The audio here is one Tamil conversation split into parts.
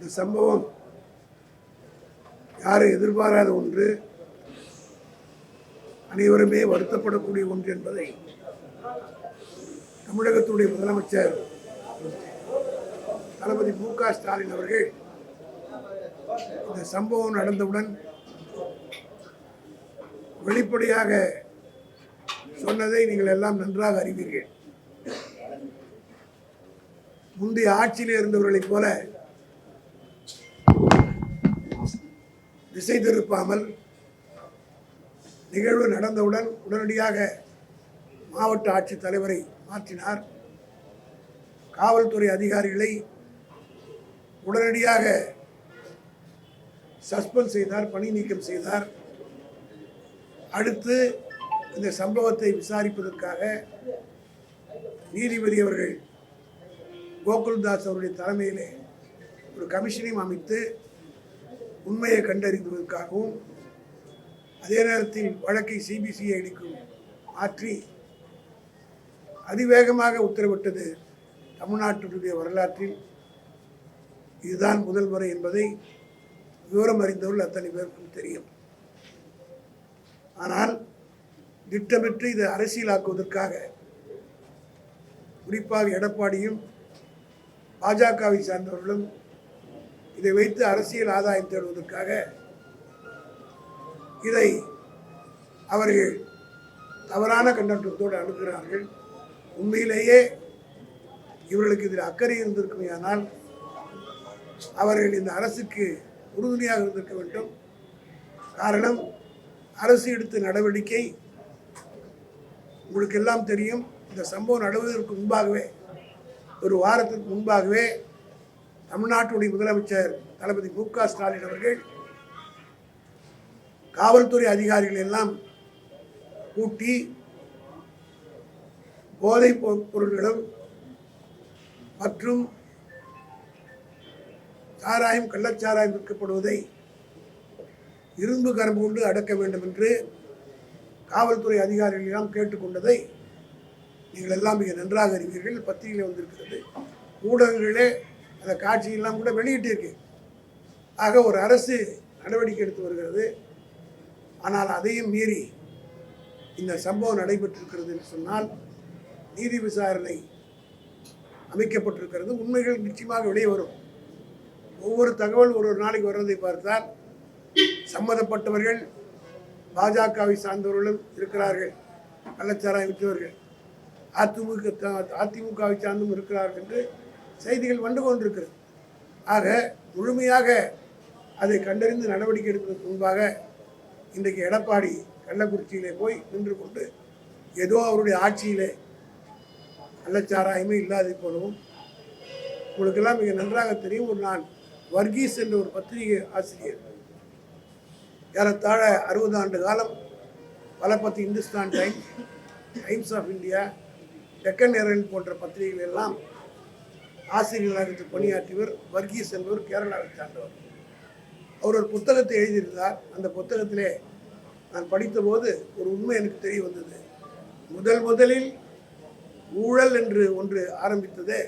இந்த சம்பவம் யாரும் எதிர்பாராத ஒன்று அனைவருமே வருத்தப்படக்கூடிய ஒன்று என்பதை தமிழகத்துடைய முதலமைச்சர் தளபதி மு க ஸ்டாலின் அவர்கள் இந்த சம்பவம் நடந்தவுடன் வெளிப்படையாக சொன்னதை நீங்கள் எல்லாம் நன்றாக அறிவீர்கள். முந்தைய ஆட்சியில் இருந்தவர்களைப் போல திசை திருப்பாமல் நிகழ்வு நடந்தவுடன் உடனடியாக மாவட்ட ஆட்சித் தலைவரை மாற்றினார். காவல்துறை அதிகாரிகளை உடனடியாக சஸ்பெண்ட் செய்தார் பணி நீக்கம் செய்தார். அடுத்து இந்த சம்பவத்தை விசாரிப்பதற்காக நீதிபதி அவர்கள் கோகுல்தாஸ் அவருடைய தலைமையிலே ஒரு கமிஷனையும் அமைத்து உண்மையை கண்டறிந்துவதற்காகவும் அதே நேரத்தில் வழக்கை சிபிசிஐடிக்கும் மாற்றி அதிவேகமாக உத்தரவிட்டது தமிழ்நாட்டினுடைய வரலாற்றில். இதுதான் முதல் முறை என்பதை விவரம் அறிந்தவர்கள் அத்தனை பேருக்கும் தெரியும். ஆனால் திட்டமிட்டு இதை அரசியலாக்குவதற்காக குறிப்பாக எடப்பாடியும் பாஜகவை சார்ந்தவர்களும் இதை வைத்து அரசியல் ஆதாயம் தேடுவதற்காக இதை அவர்கள் தவறான கண்ணோட்டத்தோடு அணுகிறார்கள். உண்மையிலேயே இவர்களுக்கு இதில் அக்கறை இருந்திருக்குமேயானால் அவர்கள் இந்த அரசுக்கு உறுதுணையாக இருந்திருக்க வேண்டும். காரணம் அரசு எடுத்த நடவடிக்கை உங்களுக்கு எல்லாம் தெரியும். இந்த சம்பவம் நடவதற்கு முன்பாகவே ஒரு வாரத்திற்கு முன்பாகவே தமிழ்நாட்டுடைய முதலமைச்சர் தளபதி மு க ஸ்டாலின் அவர்கள் காவல்துறை அதிகாரிகள் எல்லாம் கூட்டி போதைப் பொ- பொருட்களும் மற்றும் சாராயம் கள்ளச்சாராயம் விற்கப்படுவதை இரும்பு கரம் கொண்டு அடக்க வேண்டும் என்று காவல்துறை அதிகாரிகள் எல்லாம் கேட்டுக்கொண்டதை நீங்கள் எல்லாம் மிக நன்றாக அறிவீர்கள். பத்திரிகையில் வந்திருக்கிறது. ஊடகங்களே அந்த காட்சியெல்லாம் கூட வெளியிட்டிருக்கு. ஆக ஒரு அரசு நடவடிக்கை எடுத்து வருகிறது. ஆனால் அதையும் மீறி இந்த சம்பவம் நடைபெற்றிருக்கிறது என்று சொன்னால் நீதி விசாரணை அமைக்கப்பட்டிருக்கிறது. உண்மைகள் நிச்சயமாக வெளியே வரும். ஒவ்வொரு தகவல் ஒரு ஒரு நாளைக்கு வர்றதை பார்த்தால் சம்மந்தப்பட்டவர்கள் பாஜகவை சார்ந்தவர்களும் இருக்கிறார்கள். கள்ளச்சாராயம் விற்றவர்கள். அதிமுக த- அதிமுகவை சார்ந்தும் இருக்கிறார்கள் என்று செய்திகள் வந்து கொண்டிருக்கிறது. ஆக முழுமையாக அதை கண்டறிந்து நடவடிக்கை எடுப்பதற்கு முன்பாக இன்றைக்கு எடப்பாடி கள்ளக்குறிச்சியிலே போய் நின்று கொண்டு ஏதோ அவருடைய ஆட்சியிலே கள்ளச்சாராயமே இல்லாதது போலவும் உங்களுக்கெல்லாம் மிக நன்றாக தெரியும் ஒரு நான் வர்கீஸ் என்ற ஒரு பத்திரிகை ஆசிரியர். ஏறத்தாழ அறுபது ஆண்டு காலம் பல பத்து Hindustan Times Times of India Deccan Herald போன்ற பத்திரிகைகள் எல்லாம் ஆசிரியர்களாக பணியாற்றியவர் வர்கீஸ் என்பவர் கேரளாவை சார்ந்தவர். அவர் ஒரு புத்தகத்தை எழுதியிருந்தார். அந்த புத்தகத்திலே நான் படித்தபோது ஒரு உண்மை எனக்கு தெரிய வந்தது. முதல் முதலில் ஊழல் என்று ஒன்று ஆரம்பித்ததே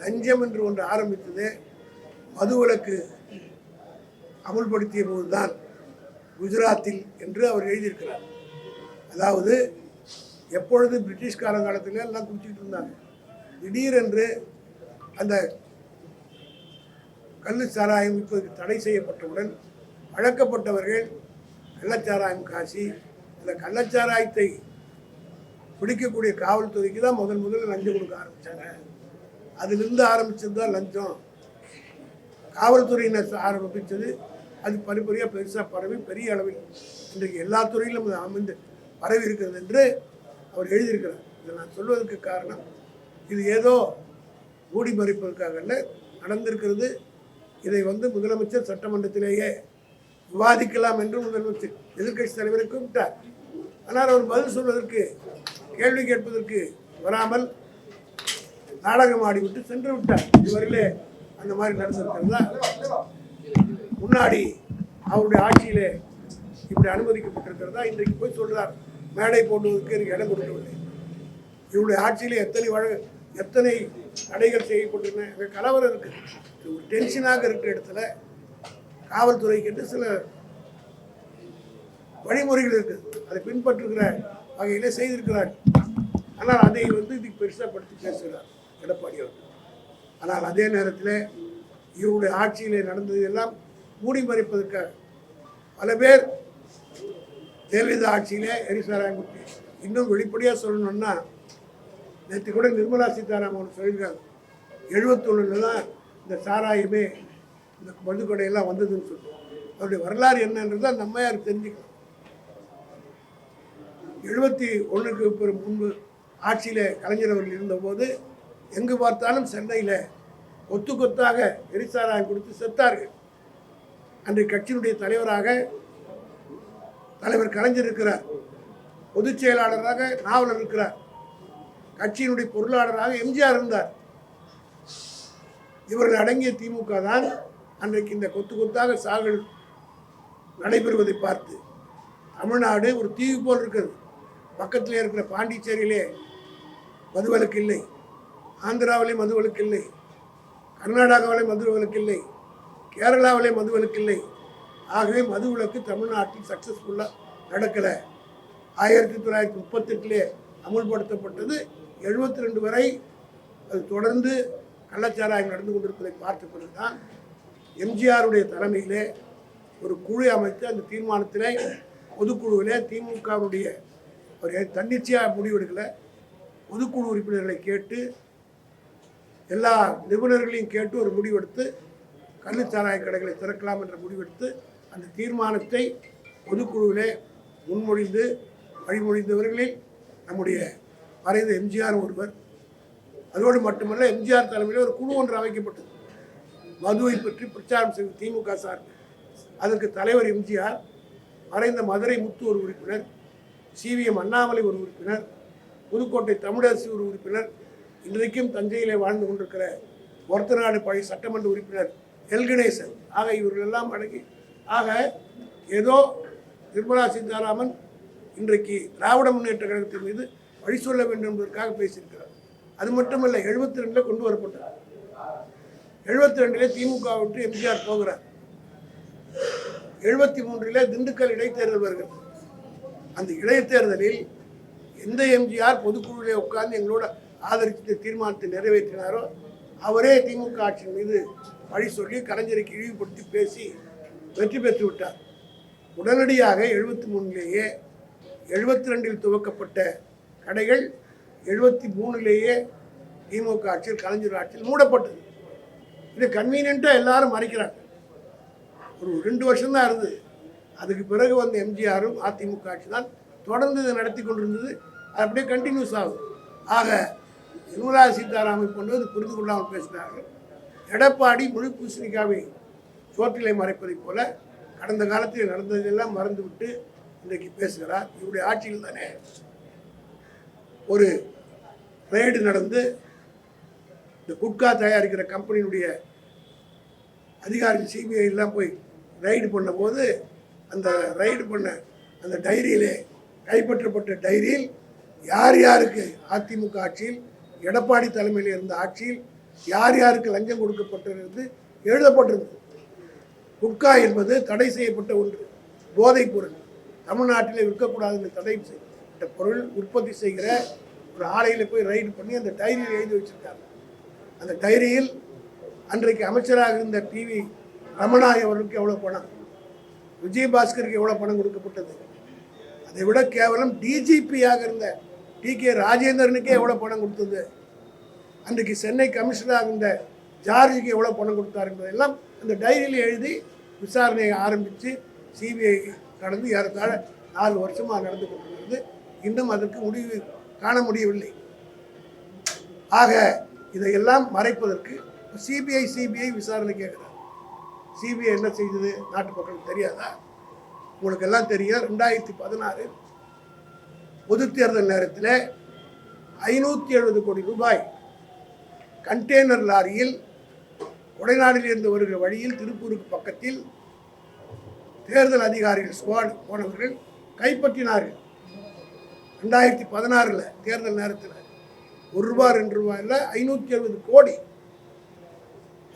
லஞ்சம் என்று ஒன்று ஆரம்பித்ததே மதுவிலக்கு அமுல்படுத்திய போதுதான் குஜராத்தில் என்று அவர் எழுதியிருக்கிறார். அதாவது எப்பொழுது பிரிட்டிஷ் காலங்காலத்தில் எல்லாம் குடிச்சிக்கிட்டு இருந்தாங்க திடீரென்று அந்த கல் சாராயம் இப்போது தடை செய்யப்பட்டவுடன் வழக்கப்பட்டவர்கள் கள்ளச்சாராயம் காசி அந்த கள்ளச்சாராயத்தை பிடிக்கக்கூடிய காவல்துறைக்கு தான் முதல் முதல்ல லஞ்சம் கொடுக்க ஆரம்பித்தாங்க அதிலிருந்து ஆரம்பித்தது தான் லஞ்சம். காவல்துறையினர் ஆரம்பித்தது அது படிப்படியாக பெருசாக பரவி பெரிய அளவில் இன்றைக்கு எல்லா துறையிலும் அது அமைந்து பரவி இருக்கிறது என்று அவர் எழுதியிருக்கிறார். இதை நான் சொல்வதற்கு காரணம் இது ஏதோ மூடி மறைப்பதற்காகல்ல நடந்திருக்கிறது. இதை வந்து முதலமைச்சர் சட்டமன்றத்திலேயே விவாதிக்கலாம் என்று முதலமைச்சர் எதிர்க்கட்சி தலைவரை கூப்பிட்டார். ஆனால் அவர் பதில் சொல்வதற்கு கேள்வி கேட்பதற்கு வராமல் நாடகம் ஆடிவிட்டு சென்று விட்டார். இதுவரையிலே அந்த மாதிரி நடந்திருக்கிறதா? முன்னாடி அவருடைய ஆட்சியிலே இப்படி அனுமதிக்கப்பட்டிருக்கிறதா? இன்றைக்கு போய் சொல்கிறார் மேடை போடுவதற்கு எனக்கு இடம் கொடுக்கவில்லை. இவருடைய ஆட்சியிலே எத்தனை வழ எத்தனை தடைகள் செய்யப்பட்டிருந்தன இந்த கலவரம் இருக்குது ஒரு டென்ஷனாக இருக்கிற இடத்துல காவல்துறைக்கு என்று சில வழிமுறைகள் இருக்குது அதை பின்பற்றுகிற வகையில் செய்திருக்கிறார். ஆனால் அதை வந்து இதுக்கு பெருசாப்படுத்தி பேசுகிறார் எடப்பாடி அவர்கள். ஆனால் அதே நேரத்தில் இவருடைய ஆட்சியிலே நடந்தது எல்லாம் மூடி மறைப்பதற்காக பல பேர் ஜெயலலிதா ஆட்சியிலே எரிசாராங்குட்டி இன்னும் வெளிப்படையாக சொல்லணும்னா நேற்று கூட நிர்மலா சீதாராமன் சொல்லியிருக்காங்க எழுபத்தொன்னில் தான் இந்த சாராயமே இந்த மதுக்கடையெல்லாம் வந்ததுன்னு சொல்லுவோம் அவருடைய வரலாறு என்னன்றதை அந்த அம்மையார் தெரிஞ்சுக்கலாம் எழுபத்தி ஒன்றுக்கு பிறகு முன்பு ஆட்சியில் கலைஞர் அவர்கள் இருந்தபோது எங்கு பார்த்தாலும் சென்னையில் கொத்து கொத்தாக எரிசாராயம் கொடுத்து செத்தார்கள். அன்றைய கட்சியினுடைய தலைவராக தலைவர் கலைஞர் இருக்கிறார். பொதுச் செயலாளராக நாவலர் இருக்கிறார். கட்சியினுடைய பொருளாளராக எம்ஜிஆர் இருந்தார். இவர்கள் அடங்கிய திமுக தான் அன்றைக்கு இந்த கொத்து கொத்தாக சாகல் நடைபெறுவதை பார்த்து தமிழ்நாடு ஒரு தீவு போல் இருக்கிறது. பக்கத்தில் இருக்கிற பாண்டிச்சேரியிலே மதுவலுக்கு இல்லை. ஆந்திராவிலே மதுவலுக்கு இல்லை. கர்நாடகாவிலே மதுவலுக்கு இல்லை. கேரளாவிலே மதுவலுக்கு இல்லை. ஆகவே மதுவிலக்கு தமிழ்நாட்டில் சக்ஸஸ்ஃபுல்லாக நடக்கலை. ஆயிரத்தி தொள்ளாயிரத்தி முப்பத்தெட்டிலே அமுல்படுத்தப்பட்டது. எழுபத்தி ரெண்டு வரை அது தொடர்ந்து கள்ளச்சாராயம் நடந்து கொண்டிருப்பதை பார்த்த பிறகுதான் எம்ஜிஆருடைய தலைமையிலே ஒரு குழு அமைத்து அந்த தீர்மானத்திலே பொதுக்குழுவிலே திமுகவுடைய ஒரு தன்னிச்சையாக முடிவெடுக்கலை. பொதுக்குழு உறுப்பினர்களை கேட்டு எல்லா நிபுணர்களையும் கேட்டு ஒரு முடிவெடுத்து கள்ளுச்சாராய கடைகளை திறக்கலாம் என்ற முடிவெடுத்து அந்த தீர்மானத்தை பொதுக்குழுவிலே முன்மொழிந்து வழிமொழிந்தவர்களில் நம்முடைய மறைந்த எம்ஜிஆர் ஒருவர். அதோடு மட்டுமல்ல எம்ஜிஆர் தலைமையில் ஒரு குழு ஒன்று அமைக்கப்பட்டது. மதுவை பற்றி பிரச்சாரம் செய்த திமுக சார் அதற்கு தலைவர் எம்ஜிஆர் மறைந்த மதுரை முத்து ஒரு உறுப்பினர் சிவிஎம் அண்ணாமலை ஒரு உறுப்பினர் புதுக்கோட்டை தமிழரசு ஒரு உறுப்பினர் இன்றைக்கும் தஞ்சையிலே வாழ்ந்து கொண்டிருக்கிற ஒருத்தநாடு பழைய சட்டமன்ற உறுப்பினர் எல் கணேசன். ஆக இவர்கள் எல்லாம் அடங்கி ஆக ஏதோ நிர்மலா சீதாராமன் இன்றைக்கு திராவிட முன்னேற்ற கழகத்தின் மீது வழி சொல்ல வேண்டும் என்பதற்காக பேசியிருக்கிறார். அது மட்டுமல்ல எழுபத்தி ரெண்டில் கொண்டு வரப்பட்டார். எழுபத்தி ரெண்டிலே திமுக விட்டு எம்ஜிஆர் போகிறார். எழுபத்தி மூன்றில் திண்டுக்கல் இடைத்தேர்தல் வருகிறது. அந்த இடைத்தேர்தலில் எந்த எம்ஜிஆர் பொதுக்குழுவிலே உட்கார்ந்து எங்களோட ஆதரித்து தீர்மானத்தை நிறைவேற்றினாரோ அவரே திமுக ஆட்சியின் மீது வழி சொல்லி கலைஞருக்கு இழிவுபடுத்தி பேசி வெற்றி பெற்று விட்டார் உடனடியாக எழுபத்தி மூணிலேயே எழுபத்தி ரெண்டில் துவக்கப்பட்ட கடைகள் எழுபத்தி மூணுலேயே திமுக ஆட்சியில் கலைஞர் ஆட்சியில் மூடப்பட்டது. இது கன்வீனியண்ட்டாக எல்லாரும் மறைக்கிறாங்க. ஒரு ரெண்டு வருஷம்தான் இருந்தது. அதுக்கு பிறகு வந்த எம்ஜிஆரும் அதிமுக ஆட்சி தான் தொடர்ந்து இதை நடத்தி கொண்டிருந்தது. அது அப்படியே கண்டினியூஸ் ஆகுது. ஆக நிர்மலா சீதாராமன் கொண்டு வந்து புரிந்து கொள்ளாமல் பேசினார்கள். எடப்பாடி முழு பூசணிக்காவை சோற்றிலை மறைப்பதைப் போல கடந்த காலத்தில் நடந்ததெல்லாம் மறந்துவிட்டு இன்றைக்கு பேசுகிறார். இவருடைய ஆட்சியில் தானே ஒரு ரெய்டு நடந்து இந்த குட்கா தயாரிக்கிற கம்பெனியினுடைய அதிகாரிகள் சிபிஐலாம் போய் ரைடு பண்ணும்போது அந்த ரைடு பண்ண அந்த டைரியிலே கைப்பற்றப்பட்ட டைரியில் யார் யாருக்கு அதிமுக ஆட்சியில் எடப்பாடி தலைமையில் இருந்த ஆட்சியில் யார் யாருக்கு லஞ்சம் கொடுக்கப்பட்டிருந்து எழுதப்பட்டிருந்தது. குட்கா என்பது தடை செய்யப்பட்ட ஒன்று போதைப் பொருள். தமிழ்நாட்டிலே விற்கக்கூடாதுன்னு தடை இந்த பொருள் உற்பத்தி செய்கிற ஒரு ஆலையில் போய் ரைடு பண்ணி அந்த டைரியில் எழுதி வச்சிருக்காங்க. அந்த டைரியில் அன்றைக்கு அமைச்சராக இருந்த டிவி ரமணாய் அவர்களுக்கு எவ்வளோ பணம்? விஜயபாஸ்கருக்கு எவ்வளோ பணம் கொடுக்கப்பட்டது? அதை விட கேவலம் டிஜிபியாக இருந்த டி கே ராஜேந்திரனுக்கே எவ்வளோ பணம் கொடுத்தது? அன்றைக்கு சென்னை கமிஷனராக இருந்த ஜார்ஜுக்கு எவ்வளோ பணம் கொடுத்தார் என்பதெல்லாம் அந்த டைரியில் எழுதி விசாரணையை ஆரம்பித்து சிபிஐ கடந்து ஏறத்தாழ நாலு வருஷமாக நடந்து கொண்டிருக்கிறது. இன்னும் அதற்கு முடிவு காண முடியவில்லை. ஆக இதையெல்லாம் மறைப்பதற்கு சிபிஐ சிபிஐ விசாரணை கேட்குறாங்க சிபிஐ என்ன செய்தது? நாட்டு மக்களுக்கு தெரியாதா? உங்களுக்கு எல்லாம் தெரியும் ரெண்டாயிரத்தி பதினாறு பொது தேர்தல் நேரத்தில் ஐநூற்றி எழுபது கோடி ரூபாய் கண்டெய்னர் லாரியில் கொடைநாடிலிருந்து வருகிற வழியில் திருப்பூருக்கு பக்கத்தில் தேர்தல் அதிகாரிகள் ஸ்குவாட் போனவர்கள் கைப்பற்றினார்கள். ரெண்டாயிரத்தி பதினாறில் தேர்தல் நேரத்தில் ஒரு ரூபா ரெண்டு ரூபா இல்லை ஐநூற்றி எழுபது கோடி.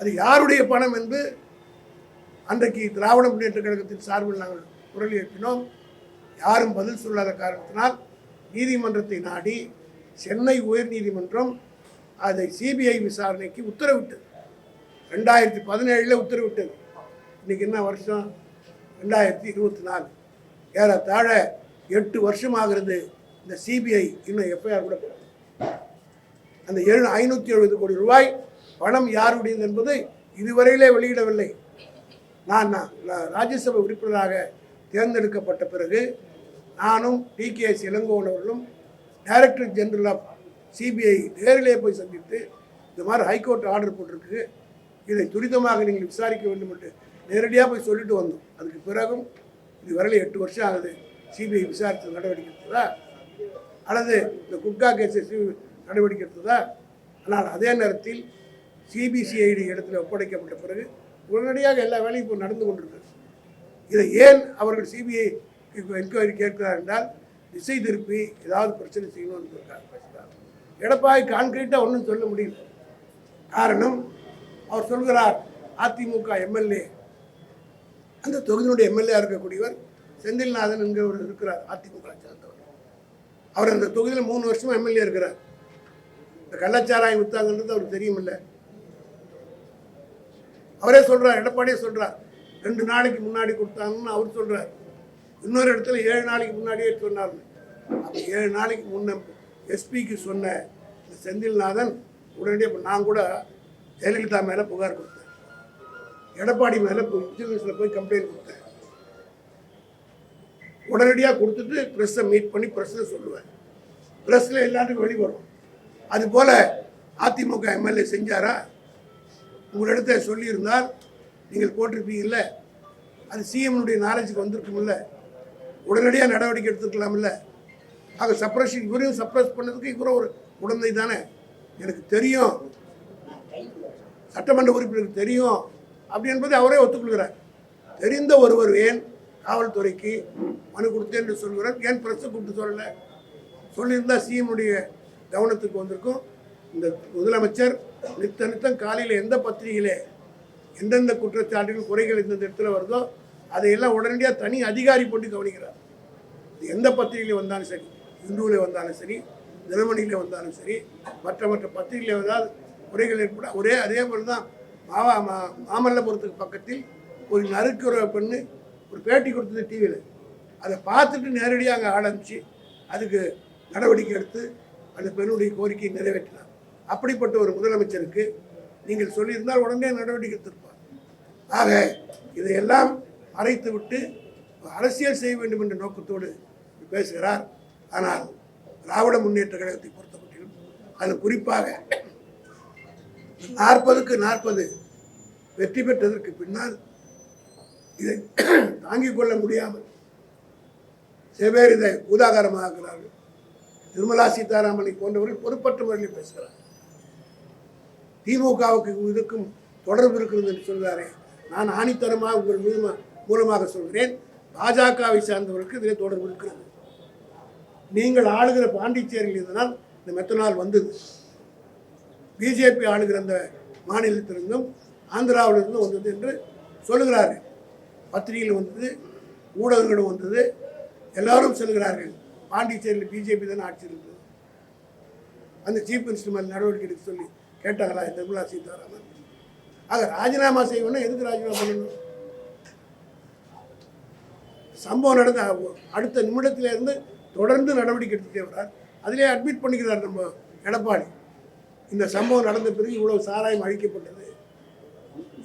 அது யாருடைய பணம் என்று அன்றைக்கு திராவிட முன்னேற்ற கழகத்தின் சார்பில் நாங்கள் குரல் எழுப்பினோம். யாரும் பதில் சொல்லாத காரணத்தினால் நீதிமன்றத்தை நாடி சென்னை உயர்நீதிமன்றம் அதை சிபிஐ விசாரணைக்கு உத்தரவிட்டது. ரெண்டாயிரத்தி பதினேழில் உத்தரவிட்டது. இன்றைக்கி என்ன வருஷம்? ரெண்டாயிரத்தி இருபத்தி நாலு. ஏறத்தாழ எட்டு வருஷம் ஆகிறது இந்த சிபிஐ இன்னும் எஃப்ஐஆர் கூட போடல. அந்த ஏழு ஐநூற்றி எழுபது கோடி ரூபாய் பணம் யாருடையது என்பதை இதுவரையிலே வெளியிடவில்லை. நான் நான் ராஜ்யசபா உறுப்பினராக தேர்ந்தெடுக்கப்பட்ட பிறகு நானும் டி கே எஸ் இளங்கோவன் அவர்களும் டைரக்டர் ஜெனரல் ஆஃப் சிபிஐ நேரிலே போய் சந்தித்து இந்த மாதிரி ஹைகோர்ட் ஆர்டர் போட்டிருக்கு. இதை துரிதமாக நீங்கள் விசாரிக்க வேண்டும் என்று நேரடியாக போய் சொல்லிட்டு வந்தோம். அதுக்கு பிறகும் இதுவரையில் எட்டு வருஷம் ஆகுது சிபிஐ விசாரித்து நடவடிக்கை. அல்லது இந்த குட்கா கேஸை நடவடிக்கை எடுத்ததா ஆனால் அதே நேரத்தில் சிபிசிஐடி இடத்துல ஒப்படைக்கப்பட்ட பிறகு உடனடியாக எல்லா வேலையும் இப்போ நடந்து கொண்டிருக்கு இதை ஏன் அவர்கள் சிபிஐ என்கொயரி கேட்கிறார் என்றால் திசை திருப்பி ஏதாவது பிரச்சனை செய்யணும்னு இருக்காங்க பேசுகிறார் எடப்பாடி கான்கிரீட்டாக ஒன்றும் சொல்ல முடியல. காரணம் அவர் சொல்கிறார் அதிமுக எம்எல்ஏ அந்த தொகுதியினுடைய எம்எல்ஏ இருக்கக்கூடியவர் செந்தில்நாதன் என்கிறவர் இருக்கிறார் அதிமுக சேர்ந்தவர். அவர் அந்த தொகுதியில் மூணு வருஷமாக எம்எல்ஏ இருக்கிறார். இந்த கள்ளச்சாராயம் வித்தாங்கன்றது அவருக்கு தெரியுமில்ல. அவரே சொல்கிறார் எடப்பாடியே சொல்கிறார் ரெண்டு நாளைக்கு முன்னாடி கொடுத்தாங்கன்னு அவர் சொல்கிறார் இன்னொரு இடத்துல ஏழு நாளைக்கு முன்னாடியே சொன்னார். அப்போ ஏழு நாளைக்கு முன்ன எஸ்பிக்கு சொன்ன இந்த செந்தில்நாதன் உடனடியாக இப்போ நான் கூட ஜெயலலிதா மேலே புகார் கொடுத்தேன். எடப்பாடி மேலே விஜிலன்ஸில் போய் கம்ப்ளைண்ட் கொடுத்தேன். உடனடியாக கொடுத்துட்டு ப்ரெஸ்ஸை மீட் பண்ணி ப்ரெஸ்ஸில் சொல்லுவேன். ப்ரெஸ்ஸில் எல்லாத்துக்கும் வெளி வரும். அதுபோல் அதிமுக எம்எல்ஏ செஞ்சாரா? உங்களிடத்த சொல்லியிருந்தால் நீங்கள் போட்டிருப்பீங்கல்ல? அது சிஎம்னுடைய நாலேஜுக்கு வந்திருக்கும்ல? உடனடியாக நடவடிக்கை எடுத்துக்கலாம்ல ஆக சப்ரஷன் இவரையும் சப்ரஸ் பண்ணதுக்கு இவரும் ஒரு உடந்தை தானே? எனக்கு தெரியும். சட்டமன்ற உறுப்பினருக்கு தெரியும். அப்படி என்பதை அவரே ஒத்துக்கொள்கிறார். தெரிந்த ஒருவர் ஏன்? காவல்துறைக்கு மனு கொடுத்தேன் என்று சொல்கிறார் ஏன் பிரச்சனை கூப்பிட்டு சொல்லலை? சொல்லியிருந்தால் சிஎம்னுடைய கவனத்துக்கு வந்திருக்கும். இந்த முதலமைச்சர் நித்த நித்தம் காலையில் எந்த பத்திரிகையிலே எந்தெந்த குற்றச்சாட்டுகள் குறைகள் எந்தெந்த இடத்துல வருதோ அதையெல்லாம் உடனடியாக தனி அதிகாரி போட்டு கவனிக்கிறார். எந்த பத்திரிகையில் வந்தாலும் சரி இந்துவில் வந்தாலும் சரி தினமணியில் வந்தாலும் சரி மற்ற மற்ற பத்திரிகையில் வந்தால் குறைகள் ஏற்பட ஒரே அதே போல் தான் மாவா மா மாமல்லபுரத்துக்கு பக்கத்தில் ஒரு நறுக்குற பெண்ணு ஒரு பேட்டி கொடுத்தது டிவியில். அதை பார்த்துட்டு நேரடியாக அங்கே ஆரம்பித்து அதுக்கு நடவடிக்கை எடுத்து அந்த பெண்ணுடைய கோரிக்கையை நிறைவேற்றினார். அப்படிப்பட்ட ஒரு முதலமைச்சருக்கு நீங்கள் சொல்லியிருந்தால் உடனே நடவடிக்கை எடுத்திருப்பார். ஆக இதையெல்லாம் மறைத்து விட்டு அரசியல் செய்ய வேண்டும் என்ற நோக்கத்தோடு பேசுகிறார். ஆனால் திராவிட முன்னேற்ற கழகத்தை பொறுத்தமட்டிலும் அதில் குறிப்பாக நாற்பதுக்கு நாற்பது வெற்றி பெற்றதற்கு பின்னால் இதை தாங்கிக் கொள்ள முடியாமல் சில பேர் இதை உதாகரமாக்குகிறார்கள். நிர்மலா சீதாராமனை போன்றவர்கள் பொறுப்பற்ற முறையில் பேசுகிறார். திமுகவுக்கு இதுக்கும் தொடர்பு இருக்கிறது என்று சொல்கிறாரே. நான் ஆணித்தரமாக உங்கள் மூலமாக மூலமாக சொல்கிறேன். பாஜகவை சார்ந்தவர்களுக்கு இதில் தொடர்பு இருக்கிறது. நீங்கள் ஆளுகிற பாண்டிச்சேரியில் இதனால் இந்த மெத்தனால் வந்தது. பிஜேபி ஆளுகிற அந்த மாநிலத்திலிருந்தும் ஆந்திராவிலிருந்தும் வந்தது என்று சொல்லுகிறார்கள். பத்திரிகைகள் வந்தது ஊடகங்களும் வந்தது எல்லாரும் செல்கிறார்கள். பாண்டிச்சேரியில் பிஜேபி தான் ஆட்சி இருந்தது. அந்த சீஃப் மினிஸ்டர் மேலே நடவடிக்கை எடுக்க சொல்லி கேட்டாங்களா நிர்மலா சீதாராமன்? ஆக ராஜினாமா செய்யணும்னா எதுக்கு ராஜினாமா பண்ணணும்? சம்பவம் நடந்த அடுத்த நிமிடத்தில இருந்து தொடர்ந்து நடவடிக்கை எடுத்துட்டே வரார் அதிலே அட்மிட் பண்ணிக்கிறார் நம்ம எடப்பாடி. இந்த சம்பவம் நடந்த பிறகு இவ்வளோ சாராயம் அழிக்கப்பட்டது.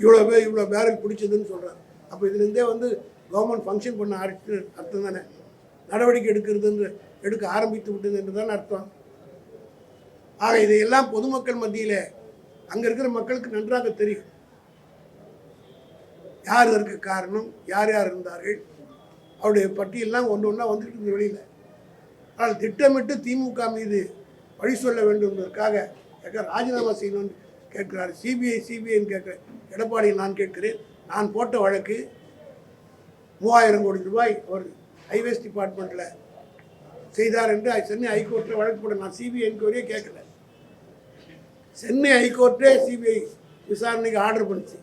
இவ்வளோ பேர் இவ்வளோ பேரல் பிடிச்சதுன்னு சொல்கிறார் அப்போ இதுலேருந்தே வந்து கவர்மெண்ட் ஃபங்க்ஷன் பண்ண அர்த்தம் தானே? நடவடிக்கை எடுக்கிறது எடுக்க ஆரம்பித்து விட்டது என்று தான் அர்த்தம். ஆக இதையெல்லாம் பொதுமக்கள் மத்தியில் அங்கே இருக்கிற மக்களுக்கு நன்றாக தெரியும். யார் இதற்கு காரணம்? யார் யார் இருந்தார்கள்? அவருடைய பட்டியெல்லாம் ஒன்று ஒன்றா வந்துட்டு இருந்த வெளியில். ஆனால் திட்டமிட்டு திமுக மீது வழி சொல்ல வேண்டும் என்பதற்காக கேட்க ராஜினாமா செய்யணும்னு கேட்கிறார். சிபிஐ சிபிஐன்னு கேட்குற எடப்பாடியை நான் கேட்கிறேன். நான் போட்ட வழக்கு மூவாயிரம் கோடி ரூபாய் அவர் ஹைவேஸ் டிபார்ட்மெண்ட்டில் செய்தார் என்று சென்னை ஹைகோர்ட்டில் வழக்கு போட நான் சிபிஐ என்கொயரியே கேட்கல. சென்னை ஹைகோர்ட்டே சிபிஐ விசாரணைக்கு ஆர்டர் பண்ணுச்சு.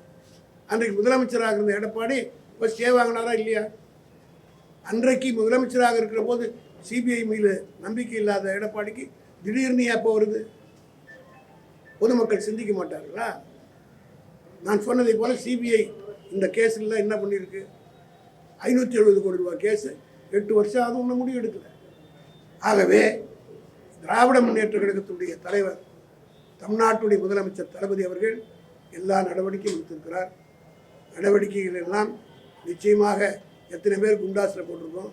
அன்றைக்கு முதலமைச்சராக இருந்த எடப்பாடி இப்போ ஸ்டே வாங்கினாரா இல்லையா? அன்றைக்கு முதலமைச்சராக இருக்கிற போது சிபிஐ மீது நம்பிக்கை இல்லாத எடப்பாடிக்கு திடீர்னு எப்போ வருது? பொதுமக்கள் சிந்திக்க மாட்டார்களா? நான் சொன்னதை போல சிபிஐ இந்த கேஸில் என்ன பண்ணியிருக்கு? ஐநூற்றி எழுபது கோடி ரூபாய் கேஸு. எட்டு வருஷம் அது ஒன்றும் முடிவு எடுக்கல. ஆகவே திராவிட முன்னேற்ற கழகத்துடைய தலைவர் தமிழ்நாட்டுடைய முதலமைச்சர் தளபதி அவர்கள் எல்லா நடவடிக்கையும் எடுத்திருக்கிறார். நடவடிக்கைகள் எல்லாம் நிச்சயமாக எத்தனை பேர் குண்டாசில் போட்டிருக்கோம்?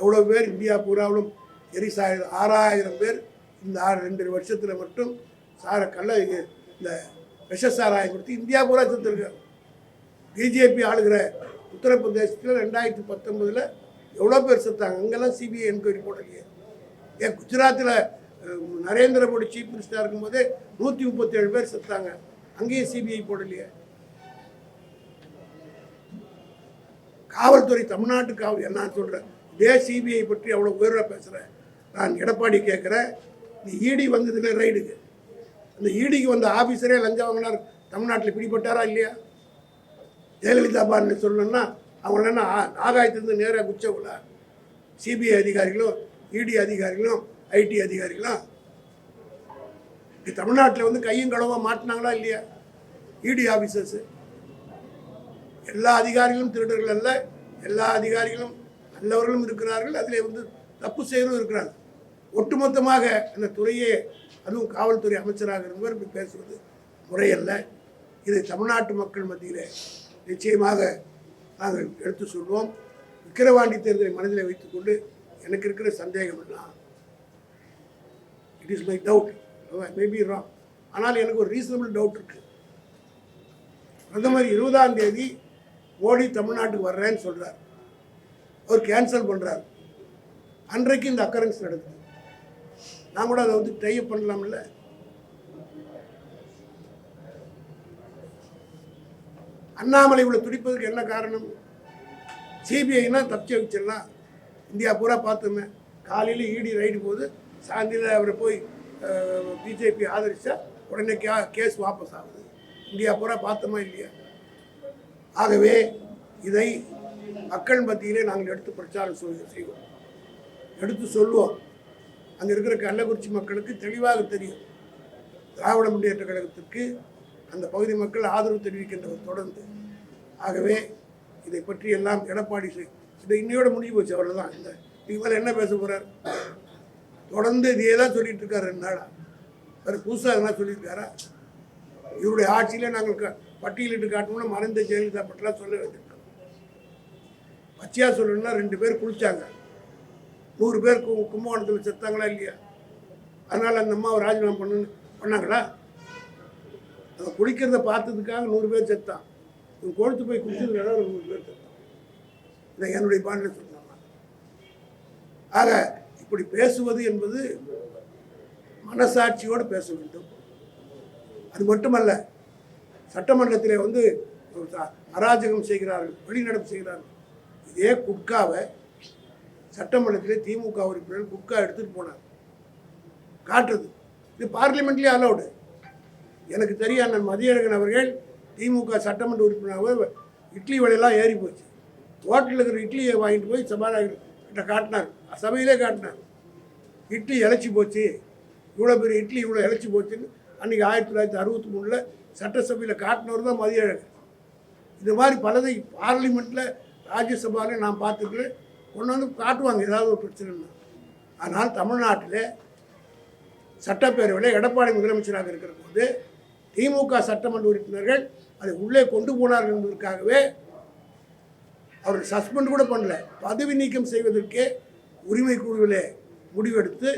எவ்வளோ பேர் இந்தியா பூராவிலும் எரிசாய ஆறாயிரம் பேர் இந்த ஆறு ரெண்டு வருஷத்தில் மட்டும் சார கள்ள இந்த விஷ சாராயம் கொடுத்து இந்தியா பூரா செத்துருக்காங்க. பிஜேபி ஆளுகிற உத்தரப்பிரதேசத்தில் ரெண்டாயிரத்தி பத்தொன்பதில் எவ்வளோ பேர் செத்தாங்க? அங்கெல்லாம் சிபிஐ என்கொயரி போடலையே ஏன் குஜராத்தில் நரேந்திர மோடி சீஃப் மினிஸ்டராக இருக்கும்போது நூற்றி முப்பத்தேழு பேர் செத்தாங்க. அங்கேயும் சிபிஐ போடலையே. காவல்துறை தமிழ்நாட்டு காவல் என்ன சொல்கிறேன் இதே சிபிஐ பற்றி அவ்வளோ உயர்வாக பேசுகிறேன் நான் எடப்பாடி கேட்குறேன் நீ இடி வந்ததுல ரைடுக்கு அந்த இடிக்கு வந்த ஆஃபீஸரே லஞ்சம் வாங்கினார். தமிழ்நாட்டில் பிடிபட்டாரா இல்லையா? ஜெயலலிதா பாருன்னு சொல்லணும்னா அவங்க என்ன ஆகாயத்திலிருந்து நேராக குச்சவுல சிபிஐ அதிகாரிகளும் இடி அதிகாரிகளும் ஐடி அதிகாரிகளும் இங்க தமிழ்நாட்டில் வந்து கையும் களவா மாட்டினாங்களா இல்லையா? இடி ஆஃபீஸர்ஸு எல்லா அதிகாரிகளும் திருடர்கள் அல்ல. எல்லா அதிகாரிகளும் நல்லவர்களும் இருக்கிறார்கள். அதில் வந்து தப்பு செய்யறதும் இருக்கிறாங்க. ஒட்டுமொத்தமாக அந்த துறையே அதுவும் காவல்துறை அமைச்சராக இருந்தவர் பேசுவது முறையல்ல. இது தமிழ்நாட்டு மக்கள் மத்தியிலே நிச்சயமாக நாங்கள் எடுத்து சொல்வோம். விக்கிரவாண்டி தேர்தலை மனதில் வைத்துக்கொண்டு எனக்கு இருக்கிற சந்தேகம் என்ன? It is my doubt maybe wrong ஆனால் எனக்கு ஒரு ரீசனபிள் டவுட் இருக்கு. பிரதமர் இருபதாம் தேதி மோடி தமிழ்நாட்டுக்கு வர்றேன்னு சொல்கிறார் அவர் கேன்சல் பண்ணுறார் அன்றைக்கு இந்த அக்கரன்ஸ் நடக்குது. நான் கூட அதை வந்து டைப் பண்ணலாம்ல? அண்ணாமலை இவ்வளோ துடிப்பதற்கு என்ன காரணம்? சிபிஐனா தப்பிச்சு வச்சிடலாம். இந்தியா பூரா பார்த்துமே. காலையில் இடி ரைடு போது சாயந்தரம் அவரை போய் பிஜேபி ஆதரித்தா உடனே கே கேஸ் வாபஸ் ஆகுது. இந்தியா பூரா பார்த்தோமா இல்லையா? ஆகவே இதை மக்கள் மத்தியிலே நாங்கள் எடுத்து பிரச்சாரம் சொல்~ செய்வோம். எடுத்து சொல்லுவோம் அங்கே இருக்கிற கள்ளக்குறிச்சி மக்களுக்கு தெளிவாக தெரியும். திராவிட முன்னேற்ற கழகத்திற்கு அந்த பகுதி மக்கள் ஆதரவு தெரிவிக்கின்றவர் தொடர்ந்து. ஆகவே இதை பற்றி எல்லாம் எடப்பாடி இதை இன்னையோட முடிஞ்சு போச்சு அவ்வளோதான் இந்த இதுக்கு மேலே என்ன பேச போகிறார் தொடர்ந்து இதையே தான் சொல்லிட்டு இருக்காரு ரெண்டு நாளாக வேறு புதுசாக எதனா சொல்லியிருக்காரா? இவருடைய ஆட்சியிலே நாங்கள் பட்டியலிட்டு காட்டணும்னா மறைந்த ஜெயலலிதா பற்றிலாம் சொல்ல வேண்டியிருக்கோம் பச்சையாக சொல்லணும்னா ரெண்டு பேர் குளிச்சாங்க. நூறு பேர் கும்பகோணத்தில் செத்தாங்களா இல்லையா? அதனால் அந்த அம்மாவை ராஜினாமா பண்ணு பண்ணாங்களா? அவன் குடிக்கிறத பார்த்ததுக்காக நூறு பேர் செத்தான். இவன் கொழுத்து போய் குடிச்சதுக்காக ஒரு நூறு பேர் செத்தான். இதை என்னுடைய பாண்டில் சொன்னாங்க ஆக இப்படி பேசுவது என்பது மனசாட்சியோடு பேச வேண்டும். அது மட்டுமல்ல சட்டமன்றத்தில் வந்து ஒரு அராஜகம் செய்கிறார்கள் வெளிநடப்பு செய்கிறார்கள். இதே குட்காவை சட்டமன்றத்திலே திமுக உறுப்பினர் குட்கா எடுத்துகிட்டு போனார் காட்டுறது. இது பார்லிமெண்ட்லேயே அலௌடு எனக்கு தெரிய அண்ணன் மதியழகன் அவர்கள் திமுக சட்டமன்ற உறுப்பினராக இட்லி விலையெல்லாம் ஏறி போச்சு. ஹோட்டலில் இருக்கிற இட்லியை வாங்கிட்டு போய் சபாநாயகர் கிட்ட காட்டினார். சபையிலே காட்டினார். இட்லி இழைச்சி போச்சு. இவ்வளோ பெரிய இட்லி இவ்வளோ இழைச்சி போச்சுன்னு அன்றைக்கி ஆயிரத்தி தொள்ளாயிரத்தி அறுபத்தி மூணில் சட்டசபையில் காட்டினவர் தான் மதியழகன். இது மாதிரி பலதை பார்லிமெண்ட்டில் ராஜ்யசபாவில் நான் பார்த்துருக்கிறேன் கொண்டு வந்து காட்டுவாங்க ஏதாவது ஒரு பிரச்சனைன்னா. ஆனால் தமிழ்நாட்டில் சட்டப்பேரவையில் எடப்பாடி முதலமைச்சராக இருக்கிற போது திமுக சட்டமன்ற உறுப்பினர்கள் அதை உள்ளே கொண்டு போனார்கள் என்பதற்காகவே அவர் சஸ்பெண்ட் கூட பண்ணல. பதவி நீக்கம் செய்வதற்கே உரிமை குழுவிலே முடிவெடுத்து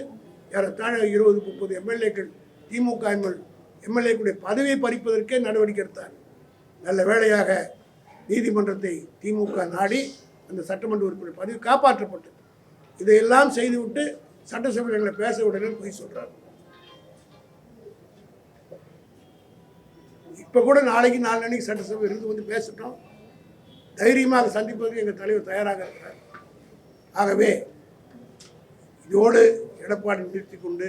ஏறத்தாழ இருபது முப்பது எம்எல்ஏக்கள் திமுக எம்எல் எம்எல்ஏக்களுடைய பதவியை பறிப்பதற்கே நடவடிக்கை எடுத்தார். நல்ல வேளையாக நீதிமன்றத்தை திமுக நாடி அந்த சட்டமன்ற உறுப்பினர் பதவி காப்பாற்றப்பட்டது. இதையெல்லாம் செய்துவிட்டு சட்டசபை எங்களை பேச உடனே போய் சொல்கிறார் இப்போ கூட நாளைக்கு நாளன்னைக்கு சட்டசபை இருந்து வந்து பேசட்டும். தைரியமாக சந்திப்பதற்கு எங்கள் தலைவர் தயாராக இருக்கிறார். ஆகவே இதோடு எடப்பாடி நிறுத்தி கொண்டு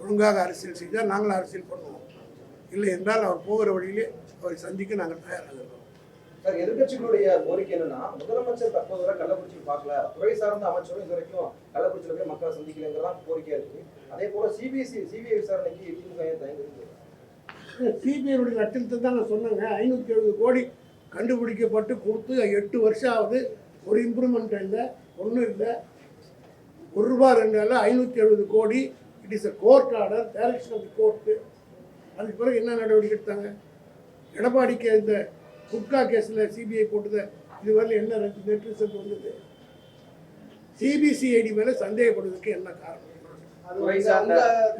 ஒழுங்காக அரசியல் செய்தால் நாங்களும் அரசியல் பண்ணுவோம். இல்லை என்றால் அவர் போகிற வழியிலே அவரை சந்திக்க நாங்கள் தயாராக இருக்கிறோம். சார் எதிர்கட்சிகளுடைய கோரிக்கை என்னன்னா முதலமைச்சர் தற்போது வரை கள்ளக்குறிச்சி பார்க்கல. துறை சார்ந்த அமைச்சரும் இது வரைக்கும் கள்ளக்குறிச்சியில போய் மக்களை சந்திக்கலங்கிறதான் கோரிக்கையா இருக்கு. அதே போல சிபிஎஸ்சி சிபிஐ விசாரணைக்கு திமுக தயங்குது. சிபிஐனுடைய லட்சத்தை தான் நான் சொன்னேங்க. ஐநூற்றி எழுபது கோடி கண்டுபிடிக்கப்பட்டு கொடுத்து எட்டு வருஷம் ஆகுது. ஒரு இம்ப்ரூவ்மெண்ட் இல்லை ஒன்றும் இல்லை. ஒரு ரூபா ரெண்டு நாளில் ஐநூற்றி எழுபது கோடி. It is a court order direction of the court அதுக்கு பிறகு என்ன நடவடிக்கை எடுத்தாங்க? எடப்பாடிக்கு இந்த குட்கா கேஸில் சிபிஐ போட்டது இதுவரையில் என்ன நெட் ரிசல்ட் வந்தது சிபிசிஐடி மேலே சந்தேகப்படுவதற்கு என்ன காரணம்? துறை சார்ந்த-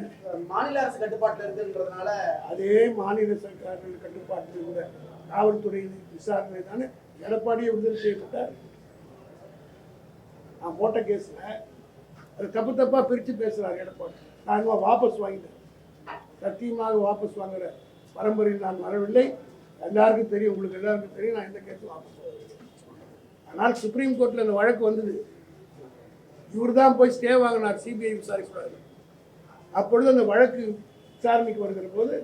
மாநில அரசு கட்டுப்பாட்டுல இருக்குன்றதுனால அதே மாநில சர்க்கார்கள் கட்டுப்பாட்டில் இருந்த காவல்துறை விசாரணை தானே எடப்பாடியை விடுதலை செய்யப்பட்டார். நான் போட்ட கேஸில் அது தப்பு தப்பாக பிரித்து பேசுகிறார் எடப்பாடி. நான் வாபஸ் வாங்கிட்டேன். சத்தியமாக வாபஸ் வாங்குற பரம்பரையில் நான் வரவில்லை. எல்லாருக்கும் தெரியும் உங்களுக்கு எல்லாருக்கும் தெரியும் நான் எந்த கேஸும் வாபஸ் வாங்கல. ஆனால் சுப்ரீம் கோர்ட்டில் இந்த வழக்கு வந்தது. இவர் தான் போய் ஸ்டே வாங்கினார் சிபிஐ விசாரிக்கூடாது அப்பொழுது அந்த வழக்கு விசாரணைக்கு வருகிற போது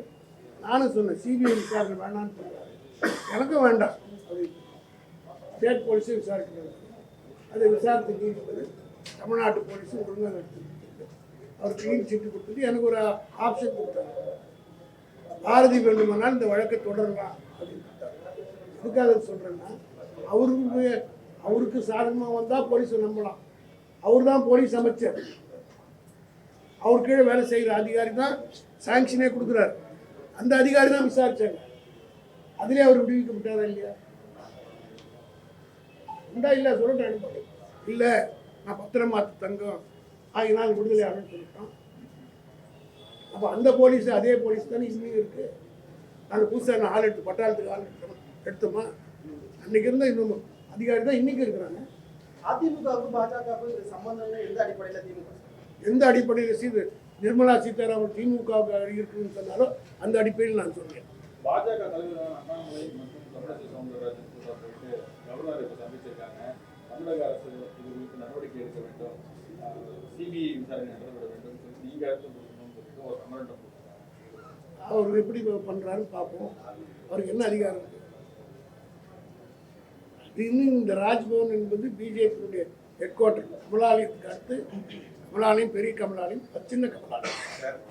நானும் சொன்னேன் சிபிஐ விசாரணை வேண்டாம்னு சொல்கிறாரு எனக்கும் வேண்டாம். அது ஸ்டேட் போலீஸும் விசாரிக்கிறது. அதை விசாரித்து நீதிபதி தமிழ்நாட்டு போலீஸும் ஒழுங்காக நடத்தி அவர் க்ளீன் சீட்டு கொடுத்துட்டு எனக்கு ஒரு ஆப்ஷன் கொடுத்தாரு. பாரதி வேண்டுமானால் இந்த வழக்கை தொடரலாம் அப்படின்னு கொடுத்தாரு. எதுக்காக சொல்கிறேன்னா அவருக்கு அவருக்கு சாதகமாக வந்தால் போலீஸை நம்பலாம். அவர் தான் போலீஸ் அமைச்சர். அவர் கீழே வேலை செய்கிற அதிகாரி தான் சாங்ஷனே கொடுக்குறாரு. அந்த அதிகாரி தான் விசாரிச்சாங்க. அதிலே அவர் விடுவிக்கப்பட்டாரா இல்லையா? உண்டா இல்லை சொல்லிட்டேன் இல்லை நான் பத்திரமாத்து தங்கம். ஆகினால் விடுதலை ஆகணும்னு சொல்லிட்டோம் அப்போ அந்த போலீஸ் அதே போலீஸ் தானே இன்னும் இருக்கு. நாங்கள் புதுசாக நான் ஆள் எடுத்து பட்டாளத்துக்கு ஆள் எடுத்தோம். எடுத்தோமா? அன்னைக்கு இருந்தால் இன்னும் அதிகாரி தான் இன்னைக்கு இருக்கிறாங்க. அதிமுகவுக்கும் பாஜகவுக்கும் இது சம்பந்தம் எந்த அடிப்படையில திமுக? எந்த அடிப்படையில் சீது நிர்மலா சீதாராமன் திமுகவுக்கு இருக்குன்னு சொன்னாரோ அந்த அடிப்படையில் நான் சொல்றேன். பாஜக தலைவரான அண்ணாமலை மற்றும் தமிழக சவுந்தரராஜன் கூட போயிட்டு கவர்னர் இப்ப சந்திச்சிருக்காங்க. தமிழக அரசு இது குறித்து நடவடிக்கை எடுக்க வேண்டும். சிபிஐ விசாரணை நடத்தப்பட வேண்டும். நீங்க சொல்லிட்டு ஒரு கொடுத்தாங்க அவர் எப்படி பண்றாருன்னு பார்ப்போம். அவருக்கு என்ன அதிகாரம் இருக்கு? இது இன்னும் இந்த ராஜ்பவன் என்பது பிஜேபியுடைய ஹெட் குவார்டர் கமலாலயத்துக்கு அடுத்து கமலாலயம் பெரிய கமலாலயம் சின்ன கமலாலயம்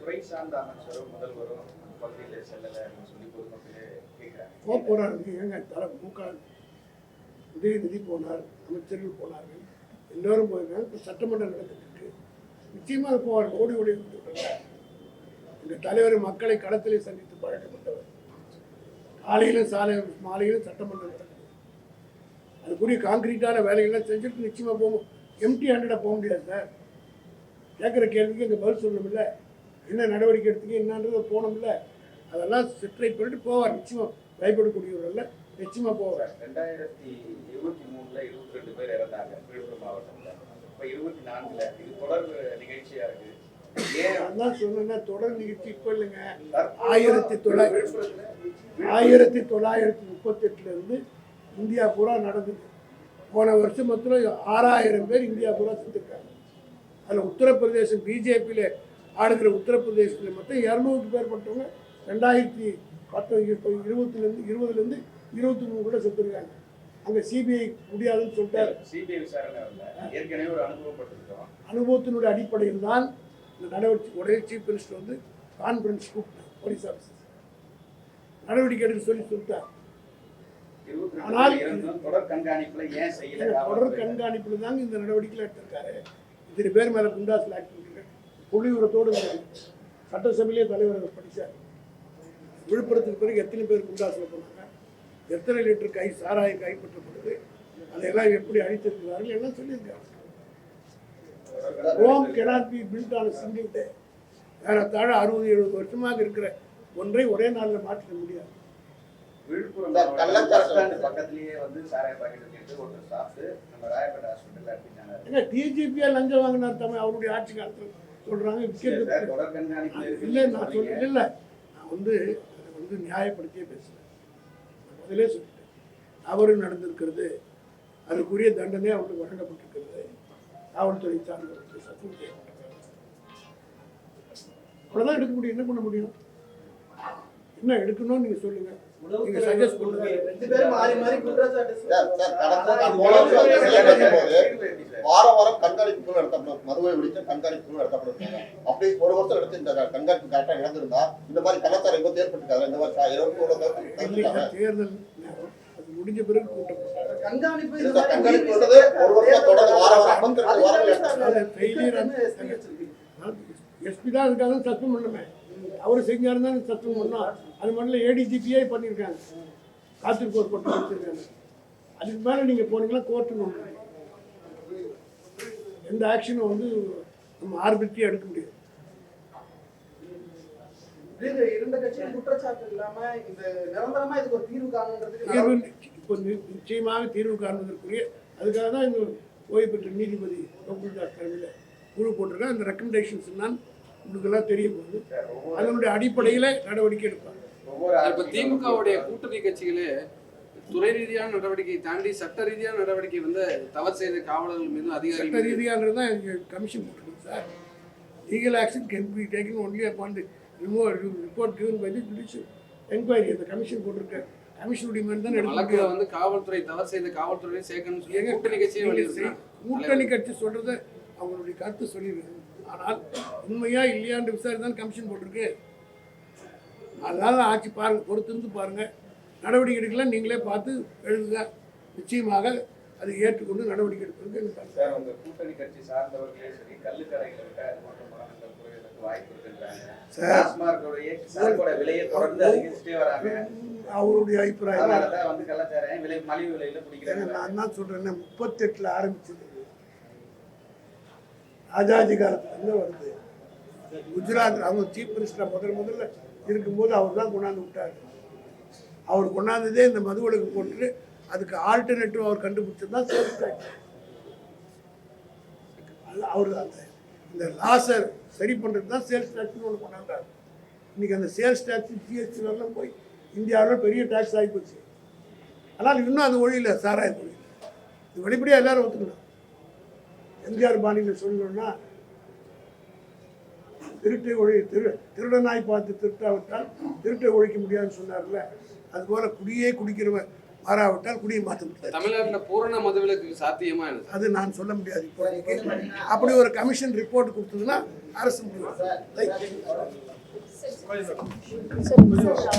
துறை சார்ந்த அமைச்சரும் முதல்வரும் பகுதியில் செல்லலை சொல்லி பொதுமக்களே கேட்குறாங்க. போக போறாரு ஏங்க தலை முக உதயநிதி போனார் அமைச்சர்கள் போனார்கள். எல்லோரும் போயிருக்காங்க. இப்போ சட்டமன்றம் நடந்துட்டு நிச்சயமாக போவார். ஓடி ஓடி இந்த தலைவர் மக்களை களத்திலே சந்தித்து பழக்கப்பட்டவர். காலையிலும் சாலை மாலையிலும் சட்டமன்றம் நடக்குது அதுக்குரிய காங்கிரீட்டான வேலைகள்லாம் செஞ்சுட்டு நிச்சயமா போகும். எம்டி ஹண்ட்ரடாக போக முடியாது சார். கேட்குற கேள்விக்கு இங்கே பதில் சொல்லணும்ல. என்ன நடவடிக்கை எடுத்தீங்க என்னன்றது போகணும்ல. அதெல்லாம் செட்ரைட் பண்ணிட்டு போவார். நிச்சயமா பயப்படக்கூடியவர் அல்ல நிச்சயமா போவார். ரெண்டாயிரத்தி இருபத்தி மூணுல இருபத்தி ரெண்டு பேர் இறந்தாங்க விழுப்புரம் மாவட்டத்தில். இப்போ இருபத்தி நான்குல இது தொடர் நிகழ்ச்சியா இருக்கு. ஏன்? அதான் சொன்னேன்னா தொடர் நிகழ்ச்சி இப்போ இல்லைங்க. ஆயிரத்தி தொள்ளாயிரத்தி ஆயிரத்தி தொள்ளாயிரத்தி முப்பத்தெட்டுல இருந்து இந்தியா பூரா நடந்தது. போன வருஷம் மொத்தம் ஆறாயிரம் பேர் இந்தியா பூரா செத்துருக்காங்க அதில் உத்தரப்பிரதேசம் பிஜேபியில் ஆடுகிற உத்தரப்பிரதேசத்தில் மொத்தம் இரநூறு பேர் பட்டவங்க ரெண்டாயிரத்தி பத்தொன்பது இப்போ இருபத்துலேருந்து இருபதுலேருந்து இருபத்தி மூணு கூட செத்துருக்காங்க. அங்கே சிபிஐ முடியாதுன்னு சொல்லிட்டாரு. சிபிஐ விசாரணை ஏற்கனவே ஒரு அனுபவப்பட்டிருக்கோம் அனுபவத்தினுடைய அடிப்படையில் தான் இந்த நடவடிக்கை உடனே சீஃப் மினிஸ்டர் வந்து கான்ஃபரன்ஸ் கூப்பிட்டார் போலீஸ் ஆஃபீஸர் நடவடிக்கை எடுக்க சொல்லி சொல்லிட்டார். ஆனால் தொடர் கண்காணிப்புல ஏன் செய்யல? தொடர்? கண்காணிப்பில் தாங்க இந்த நடவடிக்கையில் எடுத்திருக்காரு. இத்தனை பேர் மேலே குண்டாசில் ஆக்ட் பண்ணிருக்காரு. புள்ளியுரத்தோடு இருந்தாரு. சட்டசபையிலே தலைவர் படிச்சார். விழுப்புரத்துக்கு பிறகு எத்தனை பேர் குண்டாசில் போனாங்க? எத்தனை லிட்டர் கை சாராயம் கைப்பற்றப்படுது அதையெல்லாம் எப்படி அழித்திருக்கிறார்கள் எல்லாம் சொல்லியிருக்காரு. Rome cannot be built on single day ஏறத்தாழ அறுபது எழுபது வருஷமாக இருக்கிற ஒன்றை ஒரே நாளில் மாற்றிட முடியாது. விழுப்புரம் பக்கத்துலயே வந்து சாராய பாக்கெட் எடுத்து ஒருத்தர் சாப்பிட்டு நம்ம ராயப்பேட்டை ஹாஸ்பிட்டல்ல அப்படின்னாங்க டிஜிபியா லஞ்சம் வாங்கினார் தமிழ் அவருடைய ஆட்சி காலத்தில். சொல்றாங்க தொடர் இல்லை நான் சொல்ல இல்லை நான் வந்து அதை வந்து நியாயப்படுத்தியே பேசுகிறேன் நான் முதலே சொல்லிட்டேன். தவறு நடந்திருக்கிறது அதுக்குரிய தண்டனை அவருக்கு வழங்கப்பட்டிருக்கிறது. காவல்துறை சார்ந்தவர்களுக்கு சத்தும் செய்யப்பட்டிருக்கிறது அவ்வளோதான் எடுக்க முடியும். என்ன பண்ண முடியும்? என்ன எடுக்கணும்னு நீங்கள் சொல்லுங்கள் வாரம் வாரம் கண்காணிப்பு குழு நடத்தப்படும். மதுவை ஒழிக்க கண்காணிப்பு குழு நடத்தப்படும். அப்படி ஒரு வருஷம் எடுத்து இந்த கண்காணிப்பு கரெக்டாக நடந்திருந்தா இந்த மாதிரி கலாச்சாரம் எங்க ஏற்பட்டுருக்காது இந்த மாதிரி தேர்தல் முடிஞ்ச பிறகு கூட்டம். கண்காணிப்பு கண்காணிப்பு ஒரு வருஷம் தொடர்ந்து வாரம் வாரம். எஸ்பி தான் தான் சஸ்பெண்ட் பண்ணணுமே. அவர் செஞ்சாருன்னு தான் சஸ்பெண்ட் பண்ணோம் அது மட்டும் ஏடிஜிபியே பண்ணியிருக்காங்க காத்திருப்பு ஒரு பட்டம் வச்சிருக்காங்க அதுக்கு மேலே நீங்கள் போனீங்கன்னா கோர்ட்டுன்னு. எந்த ஆக்ஷனும் வந்து நம்ம ஆர்பிட்ரியாக எடுக்க முடியாது. இப்போ நிச்சயமாக தீர்வு காண்பதற்குரிய அதுக்காக தான் இந்த ஓய்வு பெற்ற நீதிபதி தலைமையில் குழு போட்டிருக்கேன் அந்த ரெக்கமெண்டேஷன்ஸ் நான் உங்களுக்கெல்லாம் தெரிய போகுது. சார், ஒவ்வொரு- அதனுடைய அடிப்படையில் நடவடிக்கை எடுப்பாங்க. இப்ப திமுகவுடைய கூட்டணி கட்சிகளே துறை ரீதியான நடவடிக்கை தாண்டி சட்ட ரீதியான நடவடிக்கை வந்து தவறு செய்த காவலர்கள் மீதும் சட்ட அதிகாரிகள் மீதும் ரீதியானது தான் கமிஷன் போட்டிருக்கு sir. Legal action can be taken only upon remove report given by the judicial enquiry அந்த கமிஷன் போட்டிருக்க. கமிஷனுடைய மேல் தான் முடியும் வந்து காவல்துறை தவறு செய்த காவல்துறையை சேர்க்கணும்னு சொல்லி கூட்டணி கட்சியை கூட்டணி கட்சி சொல்றத அவங்களுடைய கருத்து சொல்லிடுறாங்க. ஆனால் உண்மையா இல்லையான்னு விசாரித்தான் கமிஷன் போட்டிருக்கு. அதனால ஆட்சி பாருங்க பொறுத்திருந்து பாருங்க. நடவடிக்கை எடுக்கலாம் நீங்களே பார்த்து எழுதுங்க. நிச்சயமாக அதை ஏற்றுக்கொண்டு நடவடிக்கை எடுப்பதற்கு. சார் உங்க கூட்டணி கட்சி சார்ந்தவர்களே சரி கள்ளுக்கடைகளை விட்டு அது மட்டும் வாய்ப்பு இருக்குன்றாங்க. அவருடைய அபிப்பிராயம். நான் தான் சொல்றேன் முப்பத்தெட்டுல ஆரம்பிச்சது. ராஜாஜி காலத்துலேருந்து வருது. குஜராத் அவங்க சீஃப் மினிஸ்டராக முதல் முதல்ல இருக்கும்போது அவர் தான் கொண்டாந்து விட்டார். அவர் கொண்டாந்ததே இந்த மதுவிலக்கு போட்டு அதுக்கு ஆல்டர்னேட்டிவ் அவர் கண்டுபிடிச்சது தான் சேல்ஸ் டேக்ஸ் அவர் அந்த இந்த லாஸை சரி பண்ணுறது தான் சேல்ஸ் டேக்ஸ்னு ஒன்று கொண்டாந்தார். இன்னைக்கு அந்த சேல்ஸ் டேக்ஸ் ஜிஎஸ்டி வரலாம் போய் இந்தியாவில் பெரிய டேக்ஸ் ஆகி போச்சு. ஆனால் இன்னும் அது ஒழியில் சாராய தொழில். இது வெளிப்படையாக எல்லாரும் ஒத்துக்கணும். எம்ஜிஆர் பாணியில் சொல்லணும்னா திருட்டை ஒழி திரு திருடனாய் பார்த்து திருட்டாவிட்டால் திருட்டை ஒழிக்க முடியாதுன்னு சொன்னார்ல. அதுபோல் குடியே குடிக்கிறவன் மாறாவிட்டால் குடியை மாற்ற முடியாது. தமிழ்நாட்டுல பூரண மதுவிலக்கு சாத்தியமா அது நான் சொல்ல முடியாது இப்போ அப்படி ஒரு கமிஷன் ரிப்போர்ட் கொடுத்ததுன்னா அரசு Right.